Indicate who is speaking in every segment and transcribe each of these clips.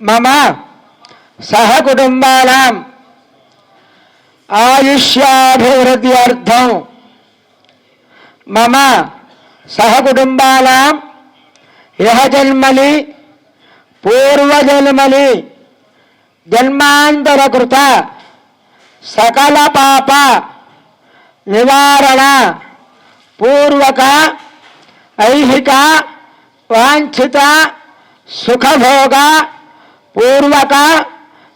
Speaker 1: మమ సహకుటుంబానాం ఆయుష్యాభివృద్ధ్యర్థం. మమ సహకుటుంబానాం ఇహ జన్మలి పూర్వజన్మలి జన్మాంతరకృత సకల పాప నివారణ పూర్వక ఐహిక వాంఛిత సుఖభోగ पूर्वक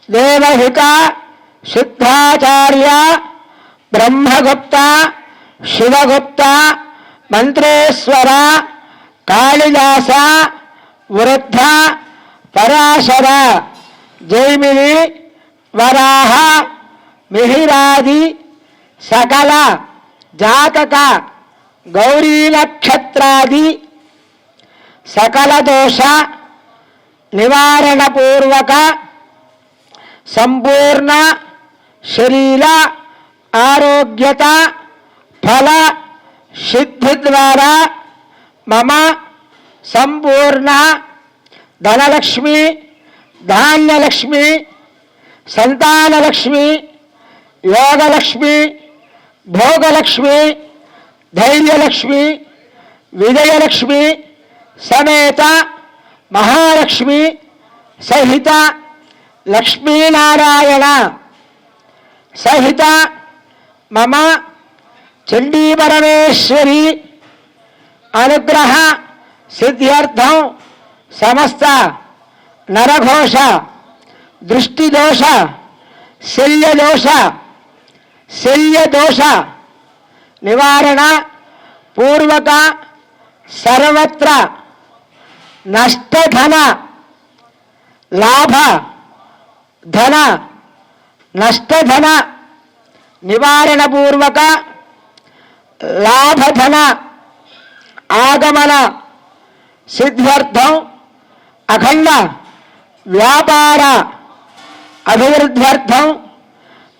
Speaker 1: देवहिता सिद्धाचार्य, ब्रह्मगुप्ता, शिवगुप्ता, मंत्रेश्वर, कालिदास, वृद्ध, पराशर, जैमिनी, वराह, मिहिरादि, सकल, जातक गौरी नक्षत्रादि सकल दोषा నివారణ పూర్వక సంపూర్ణ శరీర ఆరోగ్యత ఫల సిద్ధి ద్వారా మమ సంపూర్ణ ధనలక్ష్మి ధాన్యలక్ష్మి సంతానలక్ష్మి యోగలక్ష్మి భోగలక్ష్మి ధైర్యలక్ష్మి విజయలక్ష్మి సమేత మహాలక్ష్మి సహిత లక్ష్మీనారాయణ సహిత మమ చండీపరమేశ్వరి అనుగ్రహ సిద్ధ్యర్థం సమస్త నరఘోష దృష్టిదోష శల్యదోష శల్యదోష నివారణ పూర్వక సర్వత్ర నష్టధన లాభ ధన నష్టధన నివారణ పూర్వక లాభధన ఆగమన సిద్ధ్యర్థం అఖండ వ్యాపార అభివృద్ధ్యర్థం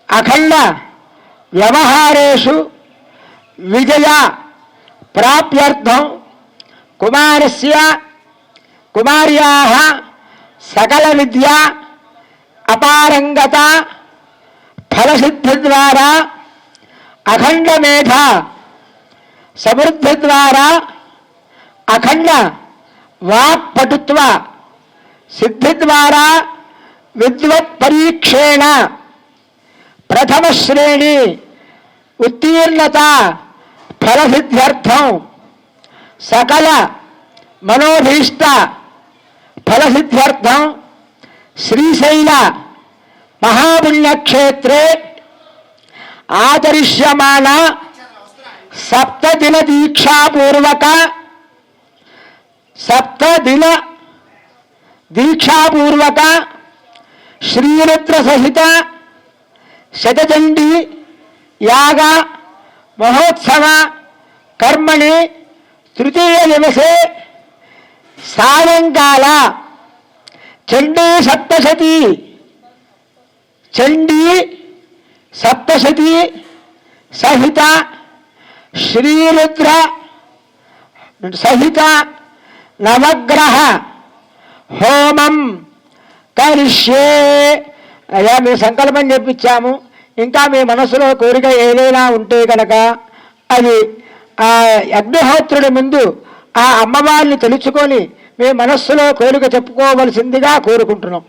Speaker 1: అఖండ వ్యవహారేషు విజయ ప్రాప్యర్థం కుమారస్య కుమార్యా సకల విద్య అపారంగత ఫలసిద్ధి ద్వారా అఖండ మేధ సమృద్ధి ద్వారా అఖండ వాక్పటుత్వ సిద్ధి ద్వారా విద్వత్ పరీక్షేణ ప్రథమ శ్రేణి ఉత్తీర్ణత ఫలసిద్ధ్యర్థం సకల మనోభీష్ట फलसिद्ध्यर्थं श्रीशैल महापुण्यक्षेत्रे आचरिष्यमाण सप्तदिन दीक्षापूर्वक सप्तदिन दीक्षापूर्वक श्रीरुद्र सहित शतचंडी याग महोत्सव कर्मणि तृतीय दिवसे సాయంకాల చండీ సప్తశతి. చండీ సప్తశతి సహిత శ్రీరుద్ర సహిత నవగ్రహ హోమం కరిష్యే. అయ్యా మీ సంకల్పం చెప్పించాము ఇంకా మీ మనసులో కోరిక ఏదైనా ఉంటే కనుక అది అగ్నిహోత్రుడి ముందు ఆ అమ్మవారిని తెలుసుకొని మీ మనస్సులో కోరిక చెప్పుకోవలసిందిగా కోరుకుంటున్నాం.